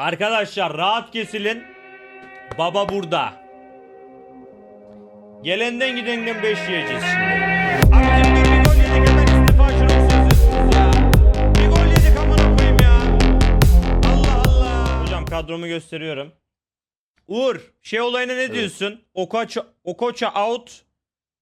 Arkadaşlar rahat kesilin. Baba burada. Gelenden gidenden 5 yiyeceğiz şimdi. Abicim dur bir gol yedik hemen istifa şunu sözüyorsunuz ya. Bir gol yedik amına koyayım ya. Allah Allah. Hocam kadromu gösteriyorum. Uğur şey olayına ne Evet. diyorsun? Okocha, Okocha out.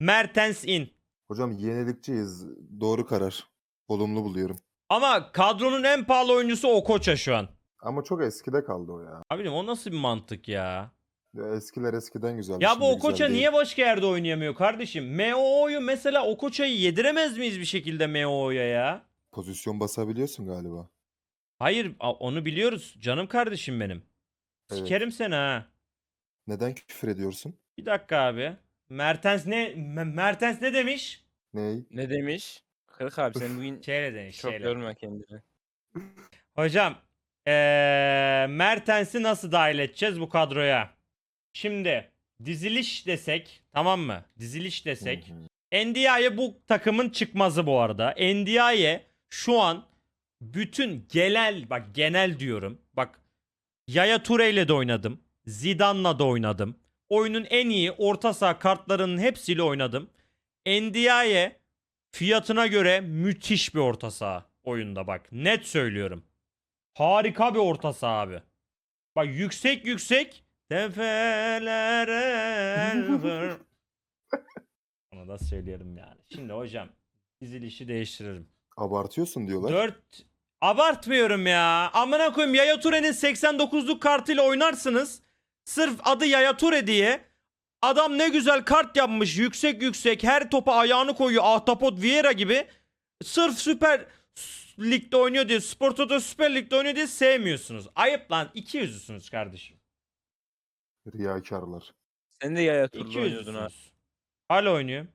Mertens in. Hocam yenilikçiyiz. Doğru karar. Olumlu buluyorum. Ama kadronun en pahalı oyuncusu Okocha şu an. Ama çok eskide kaldı o ya. Abicim o nasıl bir mantık ya? Ya Eskiler eskiden güzeldi. Ya şimdi bu güzel değil. niye başka yerde oynayamıyor kardeşim? MOO'yu mesela Okocha'yı yediremez miyiz bir şekilde MOO'ya ya? Pozisyon basabiliyorsun galiba. Hayır a- onu biliyoruz canım kardeşim benim. Evet. Sikerim seni ha. Neden küfür ediyorsun? Bir dakika abi. Mertens ne M- Mertens ne demiş? Ney? Ne demiş? Kırık abi sen bugün Şeyle demiş çok şeyle. görme kendini. Hocam eee Mertens'i nasıl dahil edeceğiz bu kadroya? Şimdi diziliş desek tamam mı? Diziliş desek. Hı hı. Ndiaye bu takımın çıkmazı bu arada. Ndiaye şu an bütün genel bak genel diyorum. Bak Yaya Toure ile de oynadım. Zidane'la da oynadım. Oyunun en iyi orta saha kartlarının hepsiyle oynadım. Ndiaye fiyatına göre müthiş bir orta saha oyunda bak. Net söylüyorum. Harika bir orta saha abi. Bak yüksek yüksek elver. Onu da söyleyelim yani. Şimdi hocam dizilişi değiştiririm. Abartıyorsun diyorlar. 4 abartmıyorum ya. Amına koyayım Yaya Toure'nin 89'luk kartıyla oynarsınız. Sırf adı Yaya Toure diye. Adam ne güzel kart yapmış. Yüksek yüksek her topa ayağını koyuyor. Ahtapot Vieira gibi. Sırf Süper Lig'de oynuyor diye, Spor Toto Süper Lig'de oynuyor diye sevmiyorsunuz. Ayıp lan. İki yüzlüsünüz kardeşim. Riyakarlar. Sen de yaya İki turda oynuyordun ha. yüzlüsünüz. Hala oynuyor.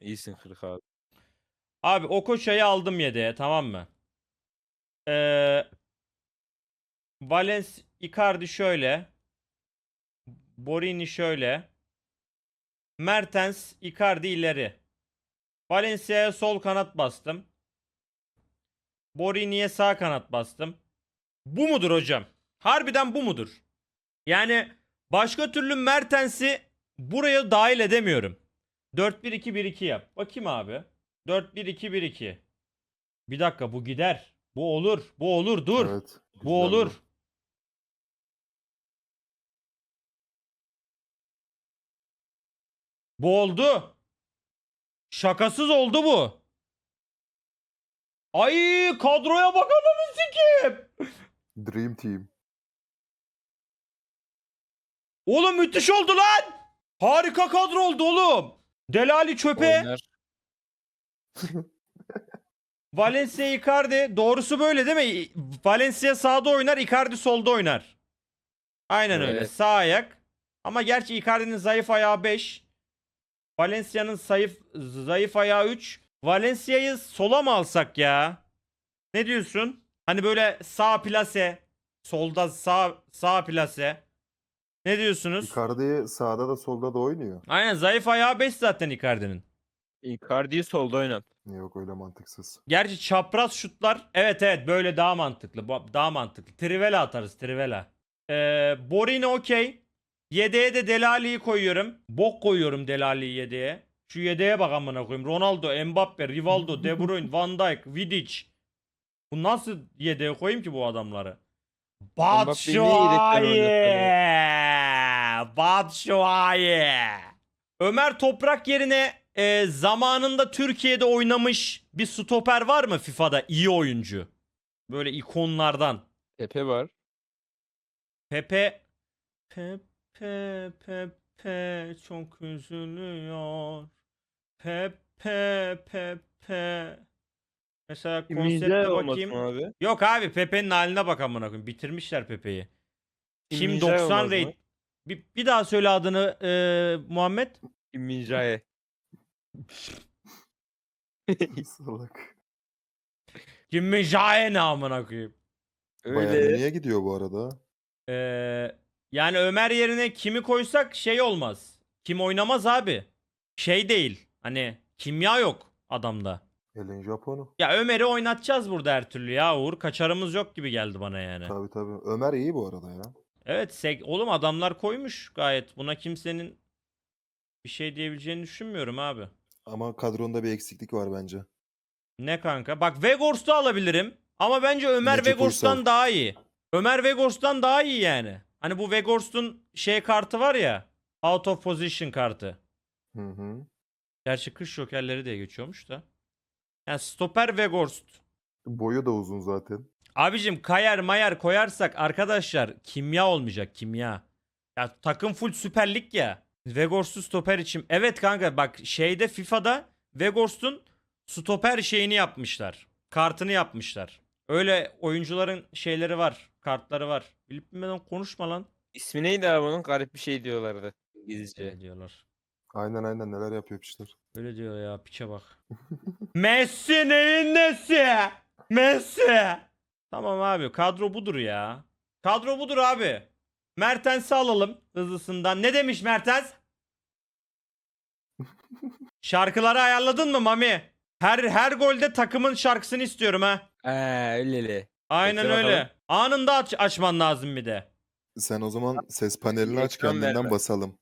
İyisin kırık abi. Abi Okoça'yı aldım yedeğe tamam mı? Ee, Valens Icardi şöyle. Borini şöyle. Mertens Icardi ileri. Valencia'ya sol kanat bastım. Borini'ye sağ kanat bastım. Bu mudur hocam? Harbiden bu mudur? Yani başka türlü Mertens'i buraya dahil edemiyorum. 4-1-2-1-2 yap. Bakayım abi. 4-1-2-1-2. Bir dakika bu gider. Bu olur. Bu olur. Dur. Evet. bu olur. Bu oldu. Şakasız oldu bu. Ay kadroya bak ananı sikeyim. Dream Team. Oğlum müthiş oldu lan. Harika kadro oldu oğlum. Delali çöpe. Valencia Icardi doğrusu böyle değil mi? Valencia sağda oynar, Icardi solda oynar. Aynen öyle. Evet. Sağ ayak. Ama gerçi Icardi'nin zayıf ayağı 5. Valencia'nın zayıf zayıf ayağı 3. Valencia'yı sola mı alsak ya? Ne diyorsun? Hani böyle sağ plase, solda sağ sağ plase. Ne diyorsunuz? Icardi sağda da solda da oynuyor. Aynen zayıf ayağı 5 zaten Icardi'nin. Icardi'yi solda oynat. Yok öyle mantıksız. Gerçi çapraz şutlar evet evet böyle daha mantıklı. Daha mantıklı. Trivela atarız Trivela. Ee, Borini okey. Yedeğe de Delali'yi koyuyorum. Bok koyuyorum Delali'yi yedeğe. Şu yedeğe bak amına koyayım. Ronaldo, Mbappe, Rivaldo, De Bruyne, Van Dijk, Vidic. Bu nasıl yedeğe koyayım ki bu adamları? Batshuayi. Batshuayi. Ömer Toprak yerine e, zamanında Türkiye'de oynamış bir stoper var mı FIFA'da iyi oyuncu? Böyle ikonlardan. Tepe var. Pepe Pepe Pepe çok üzülüyor. Pepe Pepe Mesela konsepte olmasın bakayım. abi. Yok abi Pepe'nin haline bak amına koyayım. Bitirmişler Pepe'yi. Kim Mince 90 olmaz mı? rate. Bir, bir daha söyle adını e, Muhammed. Minjaye. Salak. Kim Mijaye ne amına koyayım. Bayern Öyle. Münih'e gidiyor bu arada. Ee, yani Ömer yerine kimi koysak şey olmaz. Kim oynamaz abi. Şey değil. Hani kimya yok adamda. Elin Japonu. Ya Ömer'i oynatacağız burada her türlü ya Uğur. Kaçarımız yok gibi geldi bana yani. Tabii tabii. Ömer iyi bu arada ya. Evet sek oğlum adamlar koymuş gayet. Buna kimsenin bir şey diyebileceğini düşünmüyorum abi. Ama kadronda bir eksiklik var bence. Ne kanka? Bak Vegors'u alabilirim. Ama bence Ömer Necip Vegors'tan Uysal. daha iyi. Ömer Vegors'tan daha iyi yani. Hani bu Vegors'un şey kartı var ya. Out of position kartı. Hı hı. Gerçi kış jokerleri diye geçiyormuş da. Yani stoper Vegorst. Boyu da uzun zaten. Abicim kayar mayar koyarsak arkadaşlar kimya olmayacak kimya. Ya takım full Süper Lig ya. Vegorst'u stoper için. Evet kanka bak şeyde FIFA'da Vegorst'un stoper şeyini yapmışlar. Kartını yapmışlar. Öyle oyuncuların şeyleri var. Kartları var. Bilip bilmeden konuşma lan. İsmi neydi abi onun? Garip bir şey diyorlardı. İngilizce. Öyle diyorlar. Aynen aynen neler yapıyor piçler. Öyle diyor ya piçe bak. Messi neyin nesi? Messi. Tamam abi kadro budur ya. Kadro budur abi. Mertens'i alalım hızlısından. Ne demiş Mertens? Şarkıları ayarladın mı Mami? Her her golde takımın şarkısını istiyorum ha. Eee öyleli. Aynen Bekle öyle. bakalım. Anında aç, açman lazım bir de. Sen o zaman ses panelini aç Ekran kendinden basalım.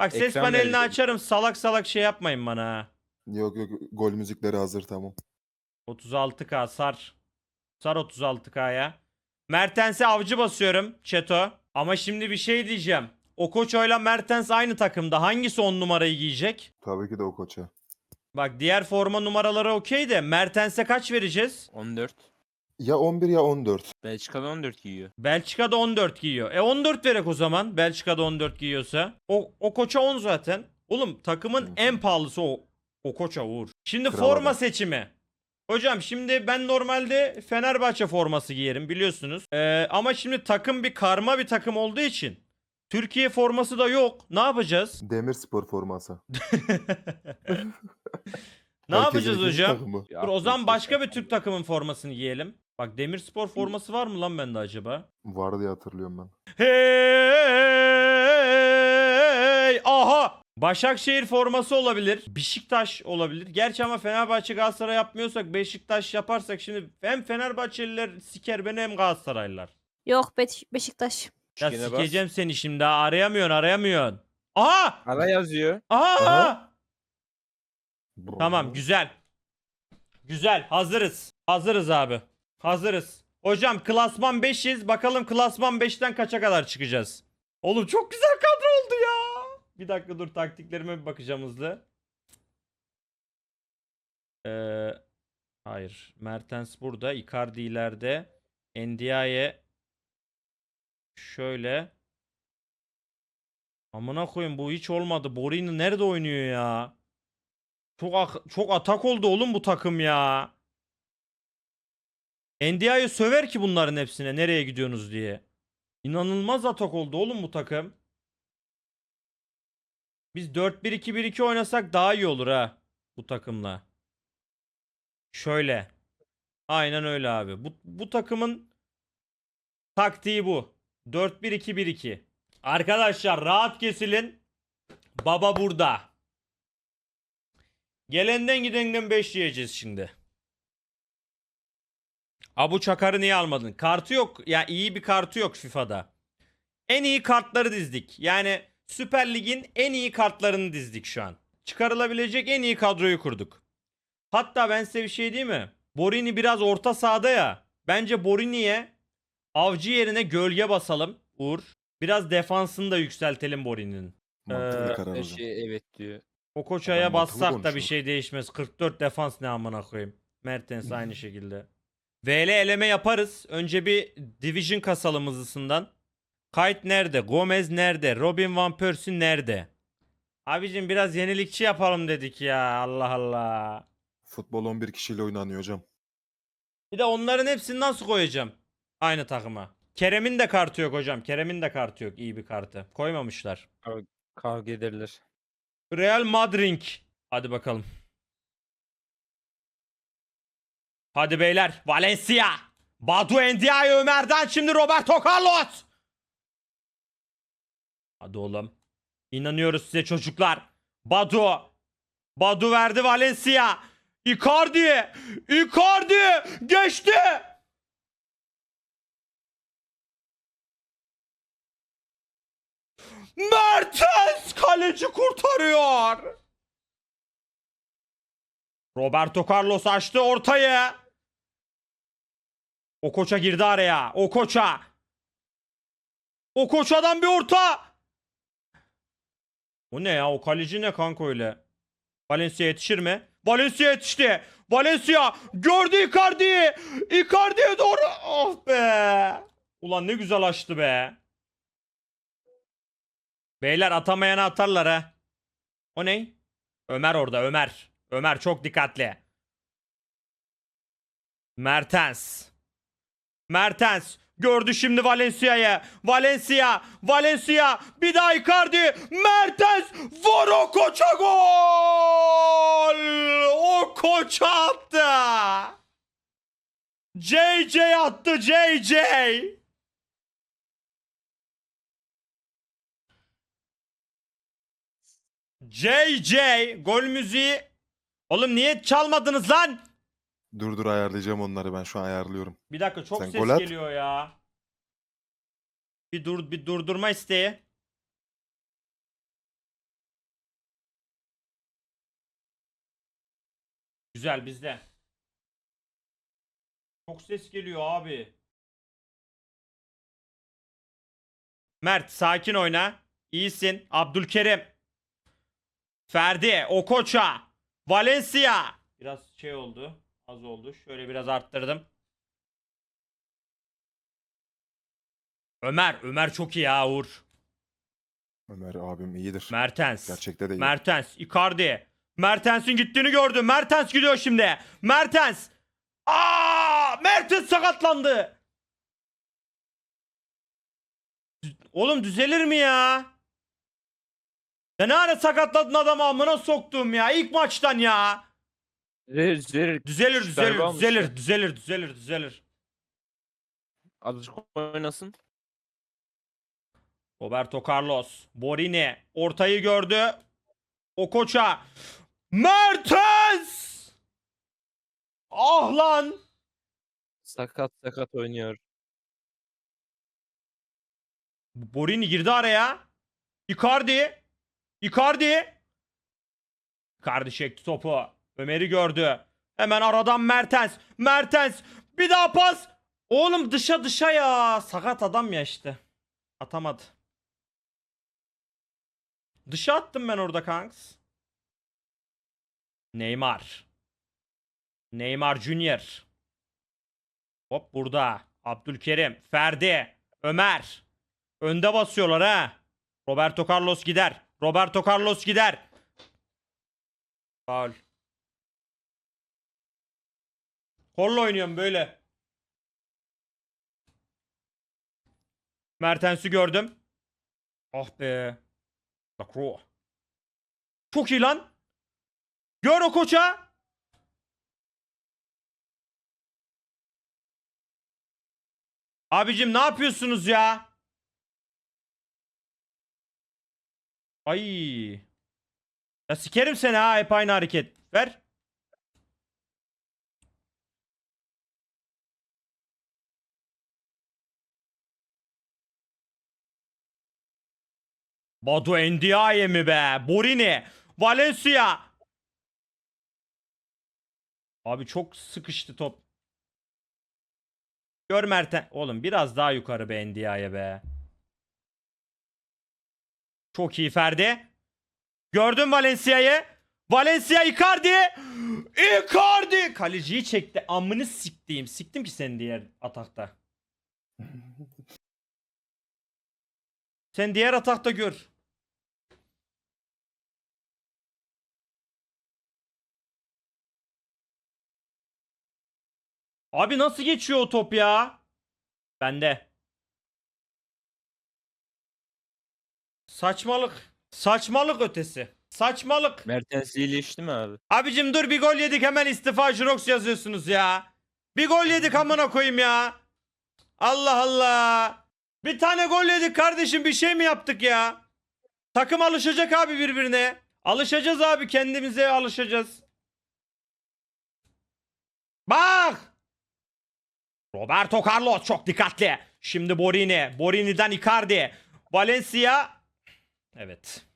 Bak ses Ekran panelini verecek. açarım. Salak salak şey yapmayın bana ha. Yok yok gol müzikleri hazır tamam. 36k sar. Sar 36k'ya. Mertens'e avcı basıyorum Çeto. Ama şimdi bir şey diyeceğim. Okoço'yla Mertens aynı takımda. Hangisi 10 numarayı giyecek? Tabii ki de o koça. Bak diğer forma numaraları okey de Mertens'e kaç vereceğiz? 14. Ya 11 ya 14. Belçika'da 14 giyiyor. Belçika'da 14 giyiyor. E 14 verek o zaman. Belçika'da 14 giyiyorsa. O, o koça 10 zaten. Oğlum takımın Hı. en pahalısı o. O koça Uğur. Şimdi Kral forma adam. seçimi. Hocam şimdi ben normalde Fenerbahçe forması giyerim biliyorsunuz. Ee, ama şimdi takım bir karma bir takım olduğu için Türkiye forması da yok. Ne yapacağız? Demirspor forması. ne Herkesin yapacağız hocam? takımı. Dur o zaman başka bir Türk takımın formasını giyelim. Bak Demirspor forması var mı lan bende acaba? Var diye hatırlıyorum ben. Hey! Aha! Başakşehir forması olabilir. Beşiktaş olabilir. Gerçi ama Fenerbahçe Galatasaray yapmıyorsak Beşiktaş yaparsak şimdi hem Fenerbahçeliler siker beni hem Galatasaraylılar. Yok Beş- Beşiktaş. Ya Üçgene bas. sikeceğim seni şimdi ha. Arayamıyorsun arayamıyorsun. Aha! Ara yazıyor. Aha! Aha. Tamam güzel. Güzel hazırız. Hazırız abi. Hazırız. Hocam klasman 5'iz. Bakalım klasman 5'ten kaça kadar çıkacağız. Oğlum çok güzel kadro oldu ya. Bir dakika dur taktiklerime bir bakacağım hızlı. Ee, hayır. Mertens burada. Icardi ileride. Ndiaye şöyle. Amına koyayım bu hiç olmadı. Borini nerede oynuyor ya? Çok çok atak oldu oğlum bu takım ya. Ndiaye söver ki bunların hepsine nereye gidiyorsunuz diye. İnanılmaz atak oldu oğlum bu takım. Biz 4-1-2-1-2 oynasak daha iyi olur ha bu takımla. Şöyle. Aynen öyle abi. Bu, bu takımın taktiği bu. 4-1-2-1-2. Arkadaşlar rahat kesilin. Baba burada. Gelenden gidenden 5 yiyeceğiz şimdi. Abu Çakar'ı niye almadın? Kartı yok. Ya iyi bir kartı yok FIFA'da. En iyi kartları dizdik. Yani Süper Lig'in en iyi kartlarını dizdik şu an. Çıkarılabilecek en iyi kadroyu kurduk. Hatta ben size bir şey diyeyim mi? Borini biraz orta sahada ya. Bence Borini'ye avcı yerine gölge basalım. Uğur. Biraz defansını da yükseltelim Borini'nin. Mantıklı Ee, karar hocam. şey evet diyor. O koçaya bassak da bir şey değişmez. 44 defans ne amına koyayım. Mertens aynı şekilde. VL eleme yaparız. Önce bir division kasalım hızlısından. Kite nerede? Gomez nerede? Robin Van Persie nerede? Abicim biraz yenilikçi yapalım dedik ya. Allah Allah. Futbol 11 kişiyle oynanıyor hocam. Bir de onların hepsini nasıl koyacağım? Aynı takıma. Kerem'in de kartı yok hocam. Kerem'in de kartı yok. İyi bir kartı. Koymamışlar. Kavga ederler. Real Madrid. Hadi bakalım. Hadi beyler. Valencia. Batu Ndiaye Ömer'den şimdi Roberto Carlos. Hadi oğlum. İnanıyoruz size çocuklar. Badu. Badu verdi Valencia. Icardi! Icardi! Geçti! Mertens kaleci kurtarıyor. Roberto Carlos açtı ortayı. O koça girdi araya. O koça. O koçadan bir orta. O ne ya? O kaleci ne kanka öyle? Valencia yetişir mi? Valencia yetişti. Valencia gördü Icardi'yi. Icardi'ye doğru. Oh be. Ulan ne güzel açtı be. Beyler atamayana atarlar ha. O ne? Ömer orada Ömer. Ömer çok dikkatli. Mertens. Mertens gördü şimdi Valencia'yı. Valencia, Valencia bir daha Icardi. Mertens vur o koça gol. O koça attı. JJ attı JJ. JJ gol müziği. Oğlum niye çalmadınız lan? Dur dur ayarlayacağım onları ben şu an ayarlıyorum. Bir dakika çok Sen ses gol at. geliyor ya. Bir dur bir durdurma isteği. Güzel bizde. Çok ses geliyor abi. Mert sakin oyna. İyisin. Abdülkerim. Ferdi. Okocha. Valencia. Biraz şey oldu. Az oldu. Şöyle biraz arttırdım. Ömer. Ömer çok iyi ya Uğur. Ömer abim iyidir. Mertens. Gerçekte de iyi. Mertens. Icardi. Mertens'in gittiğini gördüm. Mertens gidiyor şimdi. Mertens. Aa! Mertens sakatlandı. Oğlum düzelir mi ya? Ya ne ara sakatladın adamı amına soktum ya. İlk maçtan ya. Zehir. Düzelir düzelir Berbat olmuş düzelir ya. düzelir düzelir düzelir. Azıcık oynasın. Roberto Carlos. Borini. Ortayı gördü. O koça. Mertens! Ah lan! Sakat sakat oynuyor. Borini girdi araya. Icardi. Icardi. Icardi çekti topu. Ömer'i gördü. Hemen aradan Mertens. Mertens. Bir daha pas. Oğlum dışa dışa ya. Sakat adam ya işte. Atamadı. Dışa attım ben orada kanks. Neymar. Neymar Junior. Hop burada. Abdülkerim. Ferdi. Ömer. Önde basıyorlar ha. Roberto Carlos gider. Roberto Carlos gider. Faul. Kolla oynuyorum böyle. Mertens'i gördüm. Ah be. Lacroix. Çok iyi lan. Gör o koça. Abicim ne yapıyorsunuz ya? Ay. Ya sikerim seni ha hep aynı hareket. Ver. Badu Endiaye mi be? Borini. Valencia. Abi çok sıkıştı top. Gör Merten. Oğlum biraz daha yukarı be Endiaye be. Çok iyi Ferdi. Gördün Valencia'yı. Valencia Icardi. Icardi. Kaleciyi çekti. Amını siktiğim. Siktim ki seni diğer atakta. Sen diğer atakta gör. Abi nasıl geçiyor o top ya? Bende. Saçmalık. Saçmalık ötesi. Saçmalık. Mertens iyileşti mi abi? Abicim dur bir gol yedik hemen istifa Jirox yazıyorsunuz ya. Bir gol yedik amına koyayım ya. Allah Allah. Bir tane gol yedik kardeşim bir şey mi yaptık ya? Takım alışacak abi birbirine. Alışacağız abi kendimize alışacağız. Bak! Roberto Carlos çok dikkatli. Şimdi Borini. Borini'den Icardi. Valencia. Evet.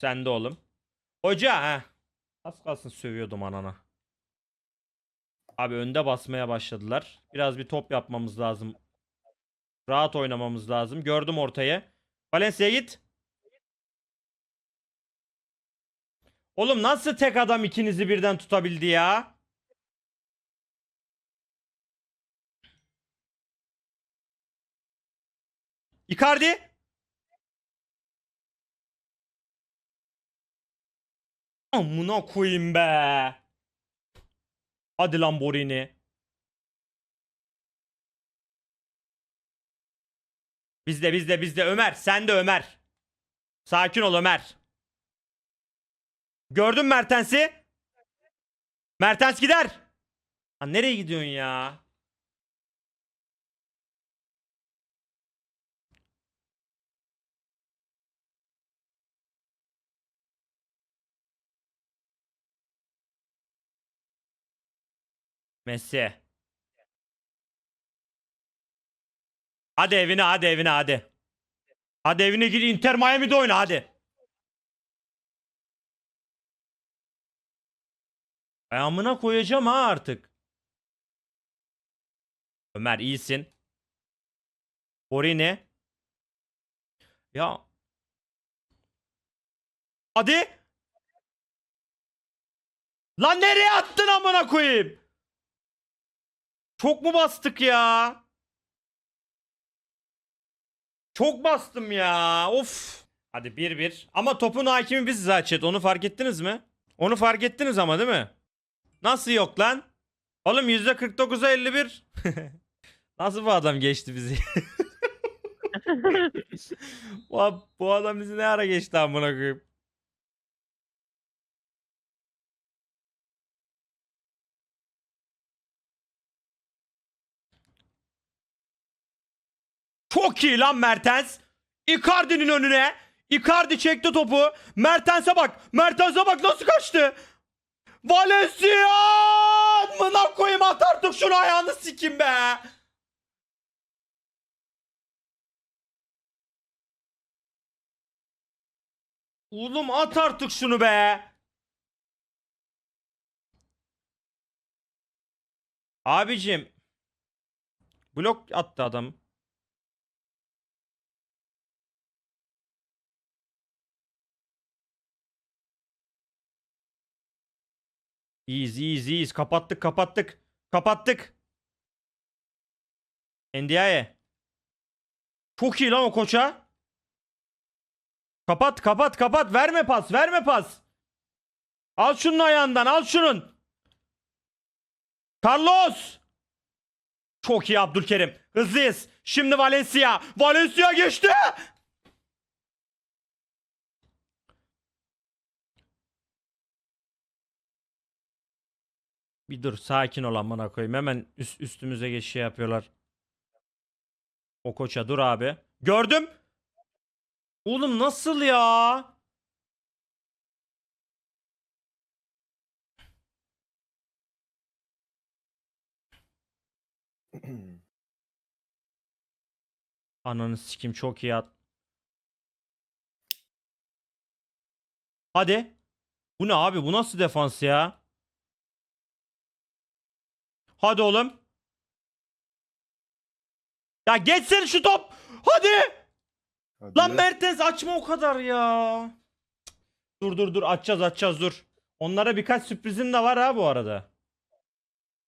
Sen de oğlum. Hoca ha. Az kalsın sövüyordum anana. Abi önde basmaya başladılar. Biraz bir top yapmamız lazım. Rahat oynamamız lazım. Gördüm ortayı. Valencia git. Oğlum nasıl tek adam ikinizi birden tutabildi ya? Icardi. Amına koyayım be. Hadi lan Borini. Bizde bizde bizde Ömer. Sen de Ömer. Sakin ol Ömer. Gördün Mertens'i? Mertens gider. Ha, nereye gidiyorsun ya? Messi. Hadi evine hadi evine hadi. Hadi evine git Inter Miami'de oyna hadi. Amına koyacağım ha artık. Ömer iyisin. Borini. Ya. Hadi. Lan nereye attın amına koyayım? Çok mu bastık ya? Çok bastım ya. Of. Hadi 1-1. Ama topun hakimi biziz ha chat. Onu fark ettiniz mi? Onu fark ettiniz ama değil mi? Nasıl yok lan? Oğlum %49'a 51. Nasıl bu adam geçti bizi? bu, adam bizi ne ara geçti amına koyayım? Çok iyi lan Mertens. Icardi'nin önüne. Icardi çekti topu. Mertens'e bak. Mertens'e bak nasıl kaçtı. Valencia! Mına koyayım at artık şunu ayağını sikim be. Oğlum at artık şunu be. Abicim. Blok attı adam. İyiyiz iyiyiz iyiyiz. Kapattık kapattık. Kapattık. Ndiaye. Çok iyi lan o koça. Kapat kapat kapat. Verme pas verme pas. Al şunun ayağından al şunun. Carlos. Çok iyi Abdülkerim. Hızlıyız. Şimdi Valencia. Valencia geçti. Bir dur sakin ol amına koyayım. Hemen üst, üstümüze geç şey yapıyorlar. O koça dur abi. Gördüm. Oğlum nasıl ya? Ananı sikim çok iyi at. Hadi. Bu ne abi? Bu nasıl defans ya? Hadi oğlum. Ya geçsin şu top. Hadi. Hadi. Lan Mertens açma o kadar ya. Dur dur dur açacağız açacağız dur. Onlara birkaç sürprizin de var ha bu arada.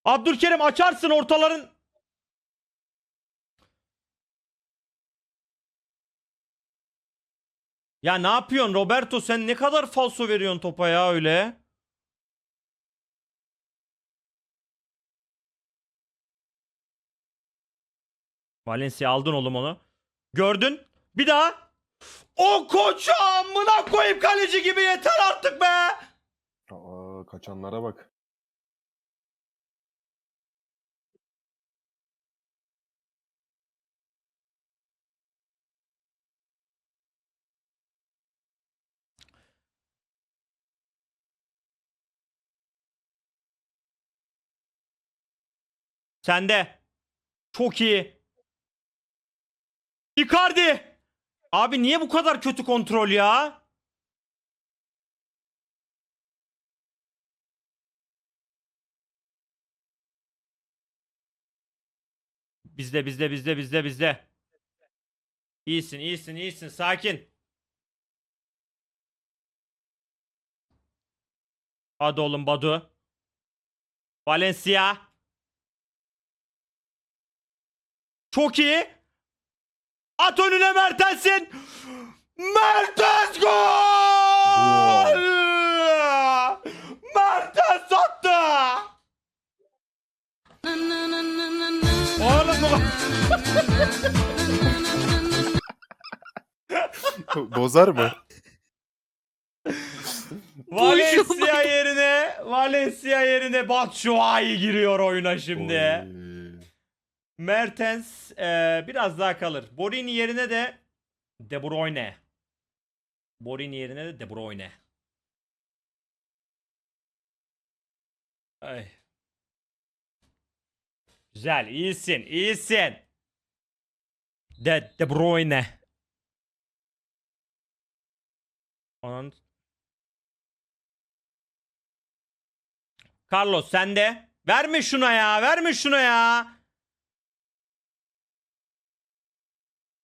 Abdülkerim açarsın ortaların. Ya ne yapıyorsun Roberto sen ne kadar falso veriyorsun topa ya öyle. Valencia aldın oğlum onu. Gördün. Bir daha. O koça amına koyup kaleci gibi yeter artık be. Aa, kaçanlara bak. Sende. Çok iyi. Icardi. Abi niye bu kadar kötü kontrol ya? Bizde bizde bizde bizde bizde. İyisin iyisin iyisin sakin. Hadi oğlum Badu. Valencia. Çok iyi. At önüne Mertens'in. Mertens gol! Mertens attı. Oğlum Bozar mı? Valencia yerine Valencia yerine Batshuayi giriyor oyuna şimdi. Oy. Mertens eee, biraz daha kalır. Borini yerine de De Bruyne. Borini yerine de De Bruyne. Ay. Güzel, iyisin, iyisin. De De Bruyne. Anan. Carlos sen de. Verme şuna ya, verme şuna ya.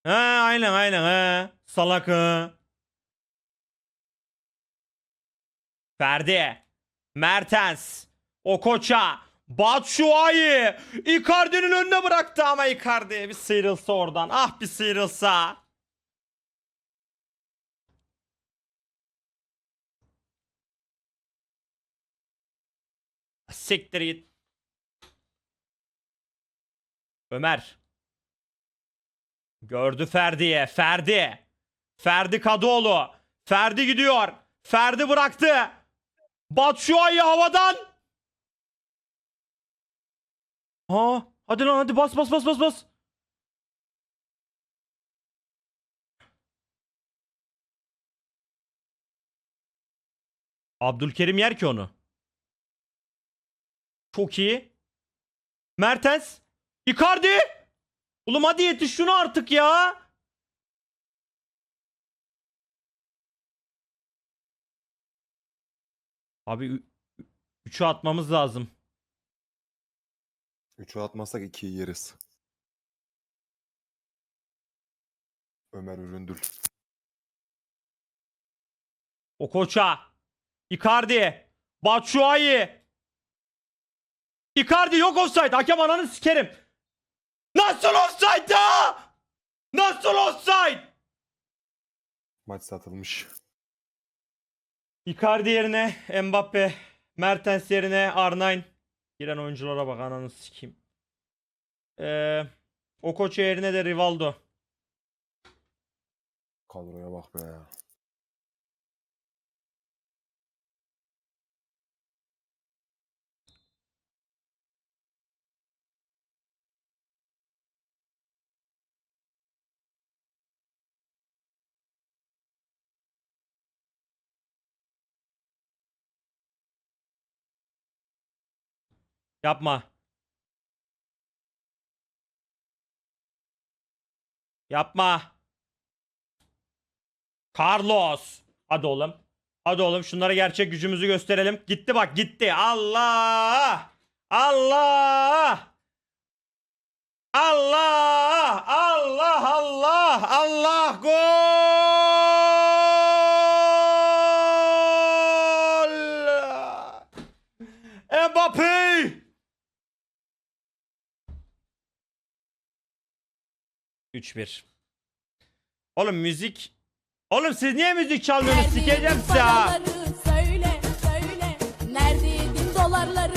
He aynen aynen he. Salak he. Ferdi. Mertens. Okocha. Batshuayi. Icardi'nin önüne bıraktı ama Icardi bir sıyrılsa oradan. Ah bir sıyrılsa. Siktir git. Ömer. Gördü Ferdi'ye. Ferdi. Ferdi Kadıoğlu. Ferdi gidiyor. Ferdi bıraktı. Batshuayi havadan. Ha, hadi lan hadi bas bas bas bas bas. Abdülkerim yer ki onu. Çok iyi. Mertens. Icardi. Oğlum hadi yetiş şunu artık ya. Abi 3'ü atmamız lazım. Üçü atmasak ikiyi yeriz. Ömer Üründül. Okocha. Icardi. Batshuayi. Icardi yok offside. Hakem ananı sikerim. Nasıl offside ya? Nasıl offside? Maç satılmış. Icardi yerine Mbappe. Mertens yerine R9. Giren oyunculara bak ananı sikeyim. Ee, Okocha yerine de Rivaldo. Kadroya bak be. Yapma. Yapma. Carlos. Hadi oğlum. Hadi oğlum şunlara gerçek gücümüzü gösterelim. Gitti bak gitti. Allah. Allah. Allah. Allah Allah. Allah gol. 3-1. Oğlum müzik... Oğlum siz niye müzik çalmıyorsunuz? Sikeceğim size ha. Söyle, söyle. Nerede dolarları?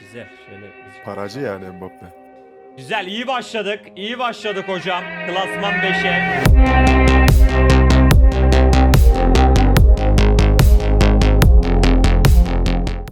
Güzel. Şöyle müzik. Paracı yani Mbappe. Güzel. iyi başladık. İyi başladık hocam. Klasman 5'e.